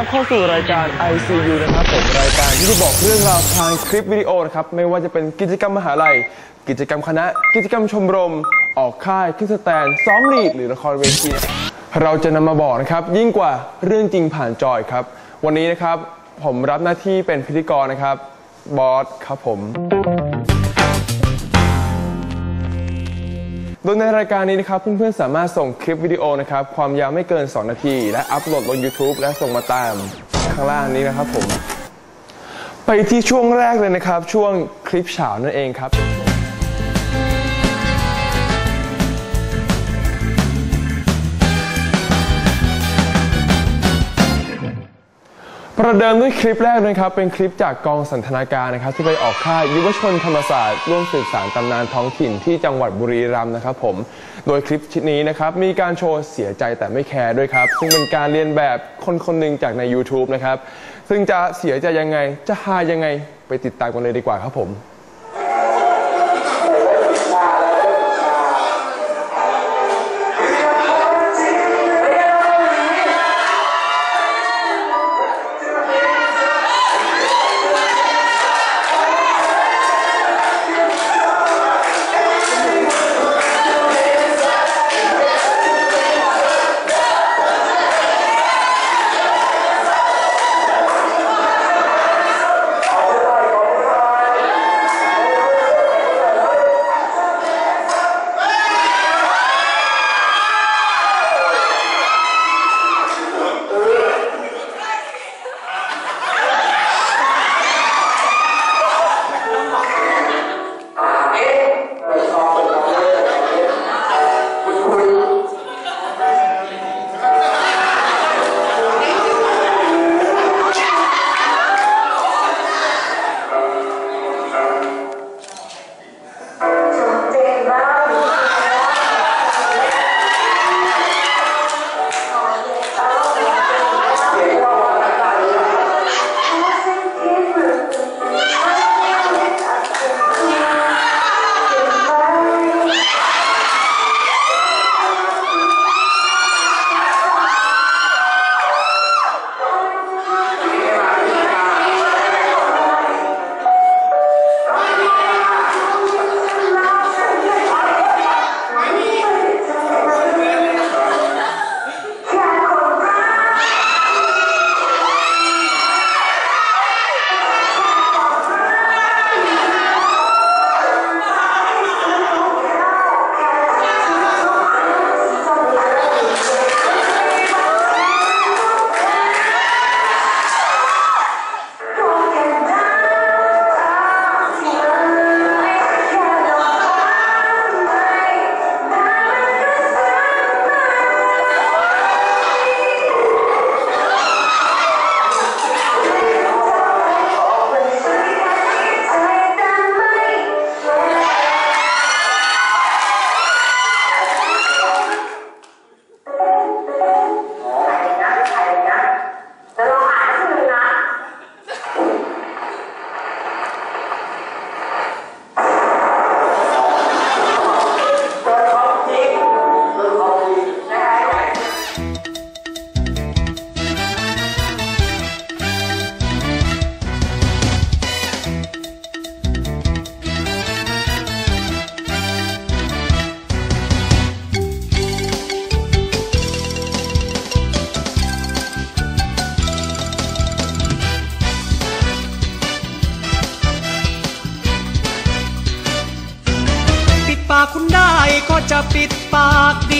รับเข้าสู่รายการ ICU นะครับผมรายการที่จะบอกเรื่องราวทางคลิปวิดีโอนะครับไม่ว่าจะเป็นกิจกรรมมหาลัย กิจกรรมคณะ กิจกรรมชมรม ออกค่ายขึ้นสแตนซ้อมลีดหรือละครเวทีเราจะนำมาบอกนะครับยิ่งกว่าเรื่องจริงผ่านจอยครับ วันนี้นะครับผมรับหน้าที่เป็นพิธีกรนะครับบอสครับผม โดยในรายการนี้นะครับเพื่อนๆสามารถส่งคลิปวิดีโอนะครับความยาวไม่เกิน 2 นาที และอัปโหลดลง YouTube และส่งมาตามข้างล่างนี้นะครับผม ไปที่ช่วงแรกเลยนะครับ ช่วงคลิปเฉานั่นเองครับ ประเดิมด้วยคลิปแรกนะครับ เป็นคลิปจากกองสันทนาการนะครับ ที่ไปออกค่ายยุวชนธรรมศาสตร์ร่วมสืบสารตำนานท้องถิ่นที่จังหวัดบุรีรัมย์นะครับผม โดยคลิปชิ้นนี้นะครับ มีการโชว์เสียใจแต่ไม่แคร์ด้วยครับ ซึ่งเป็นการเรียนแบบคนคนหนึ่งจากใน YouTube นะครับ ซึ่งจะเสียใจยังไงจะฮายังไงไปติดตามกันเลยดีกว่าครับผม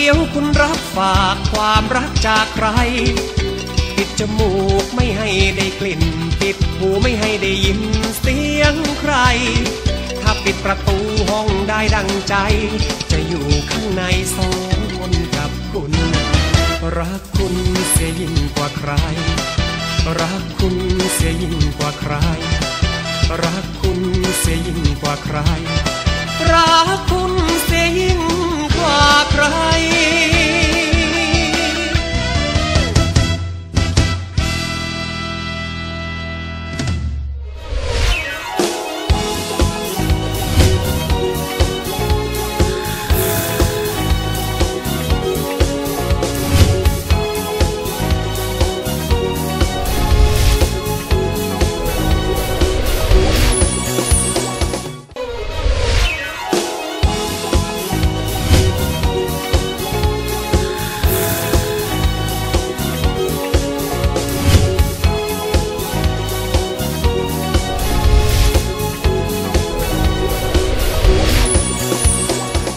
ดียวคุณรับฝากความรักจากใคร ปิดจมูกไม่ให้ได้กลิ่น ปิดหูไม่ให้ได้ยินเสียงใคร ถ้าปิดประตูห้องได้ดังใจ จะอยู่ข้างในสองคนกับคุณ รักคุณเสียยิ่งกว่าใคร รักคุณเสียยิ่งกว่าใคร รักคุณเสียยิ่งกว่าใคร รักคุณเสียยิ่ง ว่าใคร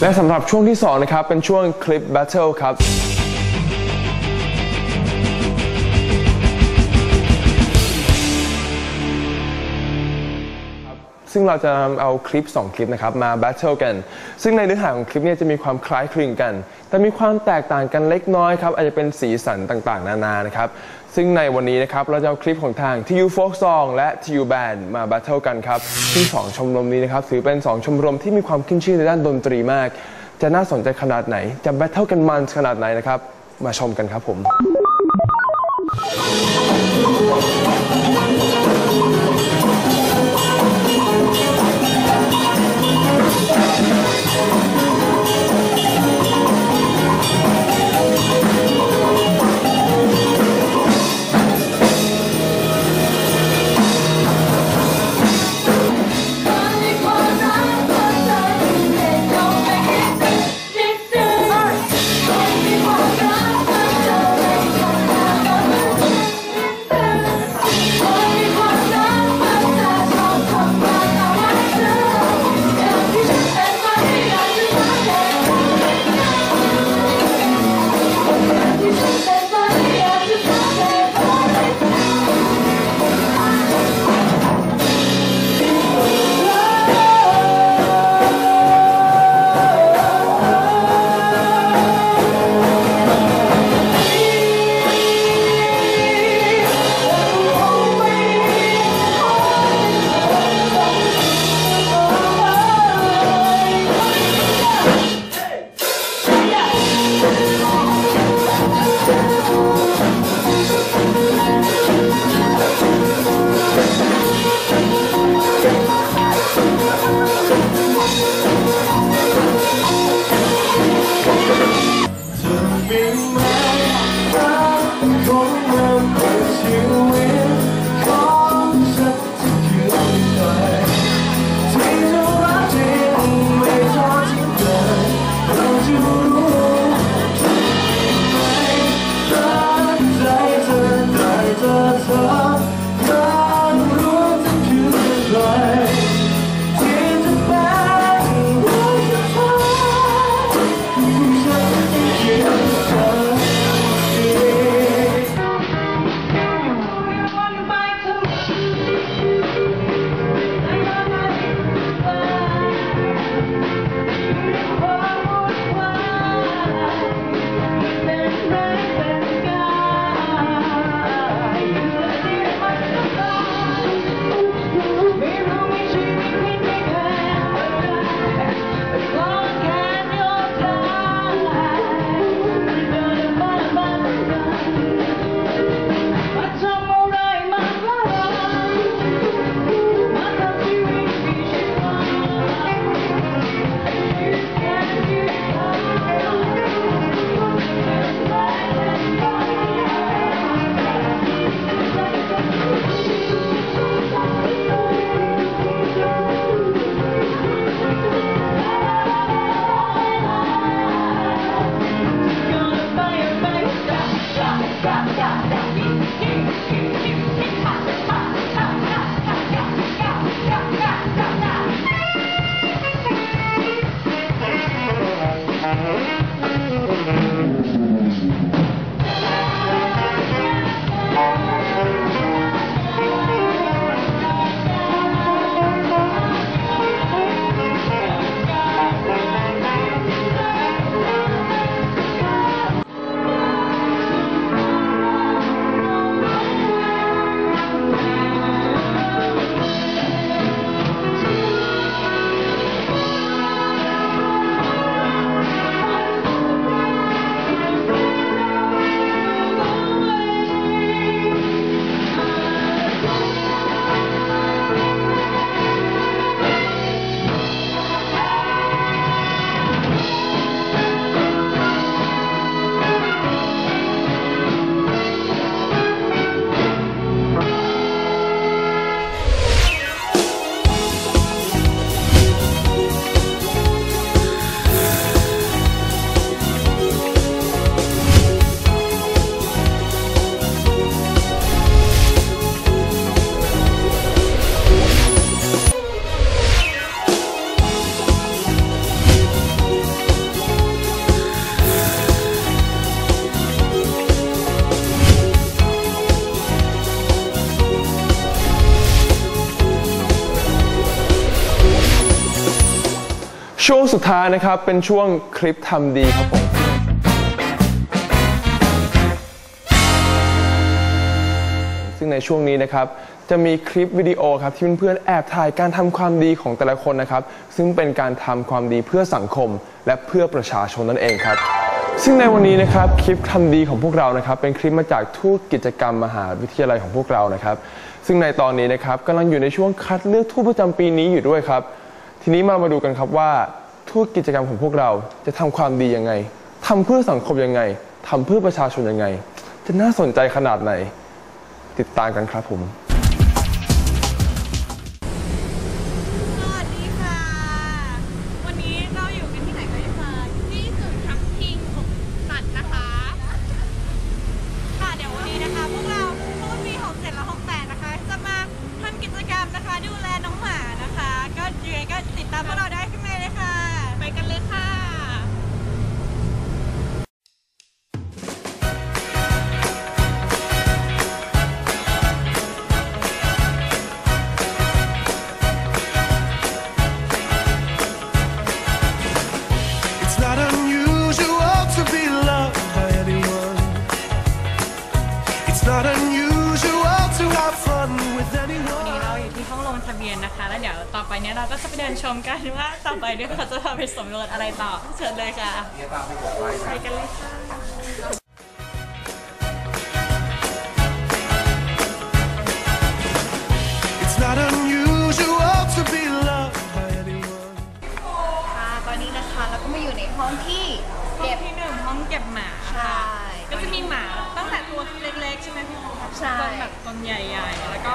และสำหรับช่วงที่สองนะครับ เป็นช่วงคลิป Battle ครับ ซึ่งเราจะนำเอาคลิป 2 คลิปนะครับ มา battle กัน ซึ่งในเนื้อหาของคลิปเนี้จะมีความคล้ายคลึงกัน แต่มีความแตกต่างกันเล็กน้อยครับ อาจจะเป็นสีสันต่างๆ นานานะครับ ซึ่งในวันนี้นะครับเราจะเอาคลิปของทาง TU Folk Song และ TU Band มาบัตเทิลกันครับ ซึ่งสองชมรมนี้นะครับถือเป็น 2 ชมรมที่มีความขึ้นชื่อในด้านดนตรีมาก จะน่าสนใจขนาดไหน จะแบทเทิลกันมันขนาดไหนนะครับ มาชมกันครับผม สุดท้ายนะครับ เป็นช่วงคลิปทำดีครับผม ซึ่งในช่วงนี้นะครับ จะมีคลิปวิดีโอครับ ที่เพื่อนๆแอบถ่ายการทำความดีของแต่ละคนนะครับ ซึ่งเป็นการทำความดีเพื่อสังคม และเพื่อประชาชนนั่นเองครับซึ่งในวันนี้นะครับคลิปทำดีของพวกเรานะครับ เป็นคลิปมาจากทูตกิจกรรมมหาวิทยาลัยของพวกเรานะครับ ซึ่งในตอนนี้นะครับกำลังอยู่ในช่วงคัดเลือกทูตประจำปีนี้อยู่ด้วยครับ ทีนี้มามาดูกันครับว่า ทุกกิจกรรมของพวกเราจะทำความดียังไงทำเพื่อสังคมยังไงทำเพื่อประชาชนยังไง จะน่าสนใจขนาดไหน ติดตามกันครับผม ชมกันว่าต่อไปเนี่ยเขาจะพาไปสำรวจอะไรต่อ เชิญเลยค่ะไปกันเลยค่ะ It's not unusual to be loved by anyone. ค่ะตอนนี้นะคะเราก็มาอยู่ในห้องที่เก็บที่หนึ่งห้องเก็บหมาใช่ก็จะมีหมาตั้งแต่ตัวที่เล็กๆใช่ไหมพี่โมใช่ จนแบบตนใหญ่ๆ แล้วก็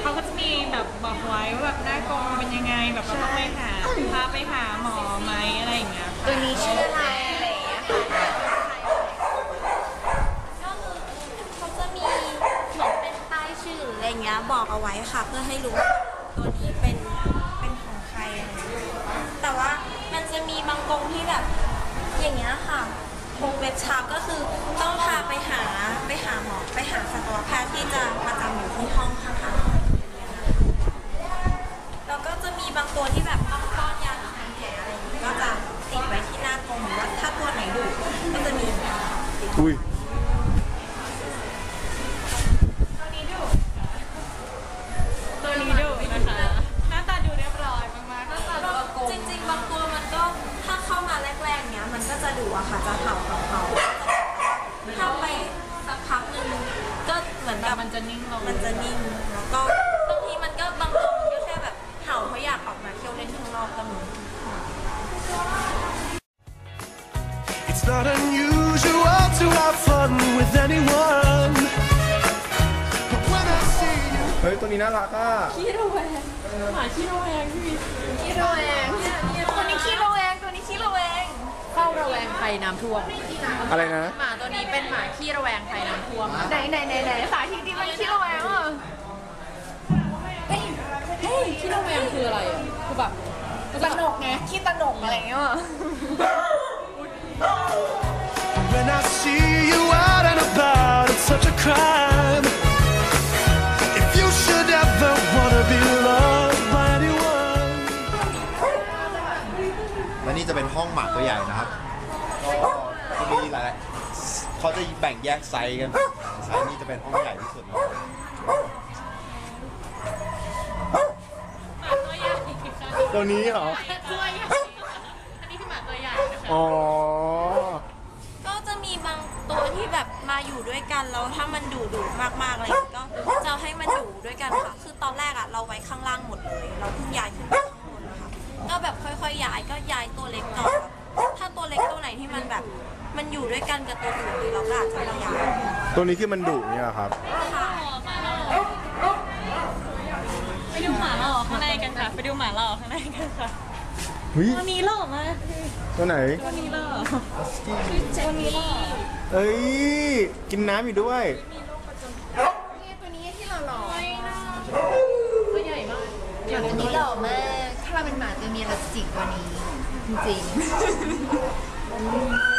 เขาก็จะมีแบบบอกไว้ว่าแบบห น้ากงเป็นยังไงแบบต้องไปหาพาไปหาหมอไหมอะไรอย่างเงี้ยตัวนี้ชื่ออะไรอะไรอย่างเงี้ยค่ะก็คือเขาจะมีเหมือนเป็นป้ายชื่อหรืออะไรเงี้ยบอกเอาไว้ค่ะ เพื่อให้รู้ว่าตัวนี้เป็นเป็นของใครอะไรเงี้ยแต่ว่ามันจะมีบางกรงที่แบบอย่างเงี้ยค่ะโฮเวบชาร์ก็คือต้องพาไปหาไปหาหมอไปหาสัตวแพทย์ที่จะประจำอยู่ที่ห้องข้างๆแล้วก็จะ มีบางตัวที่แบบต้องป้อนยาทำแผลอะไรอย่างงี้ก็จะติดไว้ที่หน้ากรงหรือว่าถ้าตัวไหนดุก็จะมีติดอุ้ยตัวนี้ดุนะคะหน้าตาดูเรียบร้อยมากๆหน้าตาดูอากงจริง ๆ บางตัวมันก็ถ้าเข้ามาแรกๆเนี้ยมันก็จะดุอะค่ะจะเห่าเห่าเห่าถ้าไปสักพักหนึ่งก็เหมือนแต่กับมันจะนิ่งลงมันจะนิ่งแล้วก็ อกก็มี It's not unusual to have fun with anyone. But when I see you, เฮ้ย ตัวนี้น่ารักอะขี้ระแวงตัวนี้ขี้ระแวงตัวนี้ขี้ระแวงเฝ้าระแวงภัยน้ำท่วมอะไรนะ หมาตัวนี้เป็นหมาขี้ระแวงภัยน้ำท่วมไหนไหนไหนไหนสาธิตที่มันขี้ระแวงอะเฮ้ยเฮ้ยขี้ระแวงคืออะไรอะคือแบบ ตนกไงขี้ตนกอะไรอย่างเงี้ยว่ะ when I see you out and about, it's such a crime. If you should ever wanna be loved by anyone. และนี่จะเป็นห้องหมาตัวใหญ่นะครับก็จะมีหลายเขาจะแบ่งแยกไซส์กันไซส์นี้จะเป็นห้องใหญ่ที่สุดเลยตัว ตัวนี้เหรอ ตัวใหญ่อันนี้คือหมาตัวใหญ่นะคะอ๋อ ก็จะมีบางตัวที่แบบมาอยู่ด้วยกันแล้วถ้ามันดุดุมากๆอะไรอย่างเลยก็จะให้มันอยู่ด้วยกันค่ะ คือตอนแรกอะเราไว้ข้างล่างหมดเลย เราเพิ่งย้ายขึ้นมาข้างบนนะคะก็แบบค่อยๆย้ายก็ย้ายตัวเล็กก่อนถ้าตัวเล็กตัวไหนที่มันแบบ มันอยู่ด้วยกันกับตัวอื่นเลยเราก็อาจจะไม่ย้ายตัวนี้คือมันดุเนี่ยเหรอครับ ค่ะ ไปดูหมาเราข้างในกันค่ะ ไปดูหมาเราข้างในกัน ค่ะเฮ้ยตัวนี้หล่อมากตัวไหน ตัวนี้หล่อตัวนี้หล่อเอ้ย กินน้ำอยู่ด้วยตัวนี้ที่เราหล่อตัวใหญ่มากตัวนี้หล่อมาก ถ้าเราเป็นหมาตัวเมียเราจะจิกกว่านี้ จริง It's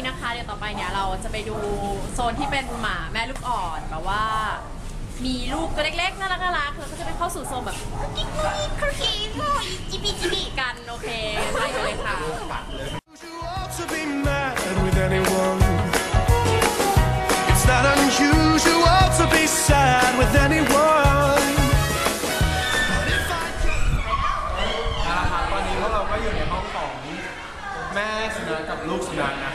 นนี้นะคะ เดี๋ยวต่อไปเนี่ยเราจะไปดูโซนที่เป็นหมาแม่ลูกอ่อนแบบว่า มีลูกตัวเล็กๆน่ารักน่ารักแล้วก็จะไปเข้าสู่โซนแบบคุกกี้คุกกี้จิบิจิบิกันโอเคไปกันเลยค่ะ unusual to be mad with anyone. It's not unusual to be sad with anyone. But if I could นะครับตอนนี้พวกเราก็อยู่ในห้องของแม่สุนัขกับลูกสุนัขนะ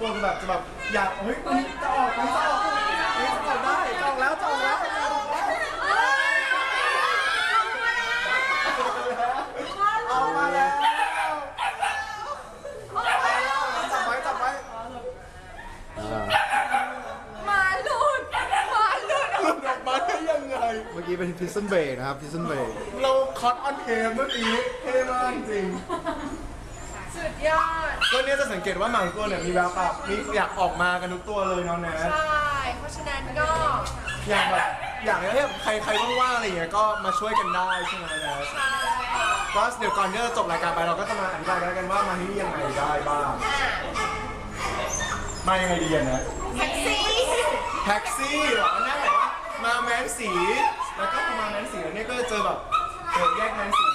มันทุกทุกตัวคือแบบจะแบบอยากเฮ้ยมันจะออกมันจะออกเฮ้ยจะออกได้จะออกแล้วจะออกแล้วจะออกแล้วออกมาแล้วจับไว้จับไว้มาหลุดมาหลุดหลุดออกมาได้ยังไง เมื่อกี้เป็นพิซซันเบรกนะครับพิซซันเบรกเราคอตออนเทมเมื่อกี้เท่มากจริง สุดยอด ก็เนี่ยจะสังเกตว่าหมาทุกตัวเนี่ยมีแววตามีอยากออกมากันทุกตัวเลยเนาะแนทใช่ เพราะฉะนั้นก็อยากแบบอยากให้แบบใครใครว่างๆอะไรอย่างเงี้ยก็มาช่วยกันได้ใช่ไหมแนทก็เดี๋ยวก่อนที่จะจบรายการไปเราก็จะมาอธิบายกันแล้วกันว่ามาที่นี่ยังไงได้บ้างมายังไงดีอะนะแท็กซี่แท็กซี่เหรอแน่แบบว่ามาแมนสีแล้วก็พอมาแมนสีแล้วเนี่ยก็จะเจอแบบเปิดแยกแมนสี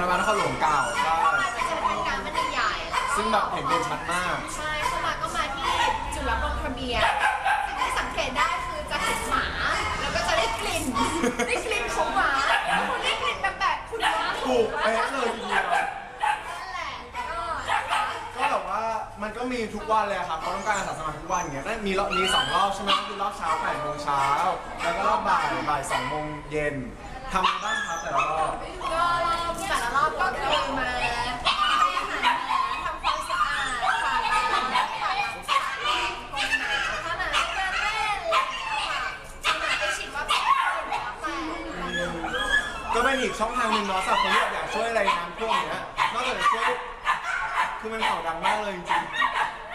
เก่าการระบายนครหลวงเก่าใช่มันจะเป็นการมันใหญ่ซึ่งแบบเห็นเด่นชัดมาก ใช่เข้ามาก็มาที่จุดรับลงทะเบียนสิ่งที่สังเกตได้คือจะเห็นหมา แล้วก็จะได้กลิ่น ได้กลิ่นของหมาคุณได้กลิ่นแบบแบบคุณว่าถูกเป๊ะเลยทีเดียวนั่นแหละก็นะคะก็แบบว่ามันก็มีทุกวันเลยครับเขาต้องการอาสาสมัครทุกวันอย่างเงี้ยก็มีรอบมีสองรอบใช่ไหมคือรอบเช้าแปดโมงเช้าแล้วก็รอบบ่ายบ่ายสองโมงเย็นทำอะไรบ้างครับแต่ละรอบ ก็ร อบแต่ละรอบก็คือมาให้อาหารหมาทำความสะอาดค่ะแล้วก็ถ่ายรูปถ่ายรูปคนหมาถ้าหมาไม่เดินเล่นอะไรอย่างเงี้ยค่ะถ้าหมาไปฉีดวัคซีนแล้วแต่ก็เป็นอีกช่องทางหนึ่งเนาะสำหรับคนที่อยากช่วยอะไรน้ำท่วมอย่างเงี้ยนอกจากจะช่วยคือมันเผาดังมากเลยจริง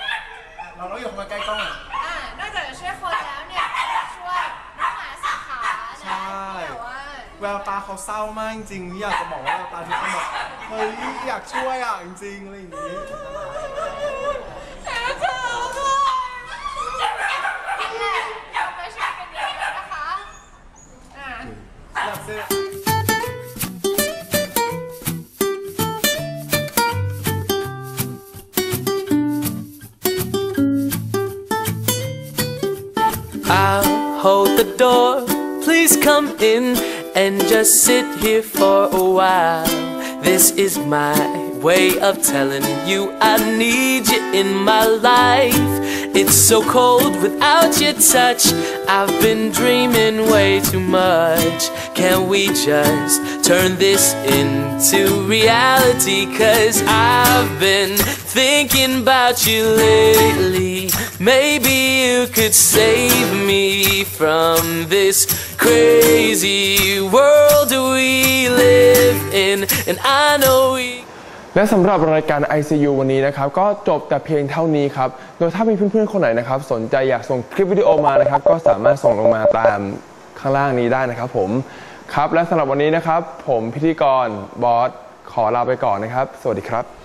ๆเราต้องอยู่เข้ามาใกล้กล้องอะอ่านอกจากจะช่วยคนแล้วเนี่ยช่วยน้องหมาสีขานะใช่แต่ว่า แววตาเขาเศร้ามากจริงๆอยากจะบอกว่าแววตาทุกคนแบบ เฮ้ยอยากช่วยอะจริงๆอะไรอย่างงี้นั่นแหละเรามาช่วยกันเยอะๆนะคะอ่าอยากซื้อ I'll hold the door. Please come in and just sit here for a while. This is my way of telling you I need you in my life. It's so cold without your touch. I've been dreaming way too much. Can we just turn this into reality? Cause I've been thinking about you lately. Maybe you could save me from this crazy world we live in. And I know we. และสำหรับรายการ ICU วันนี้นะครับ ก็จบแต่เพียงเท่านี้ครับ โดยถ้ามีเพื่อนๆ คนไหนนะครับ สนใจอยากส่งคลิปวิดีโอมานะครับ ก็สามารถส่งลงมาตามข้างล่างนี้ได้นะครับผม ครับ และสำหรับวันนี้นะครับ ผมพิธีกรบอสขอลาไปก่อนนะครับ สวัสดีครับ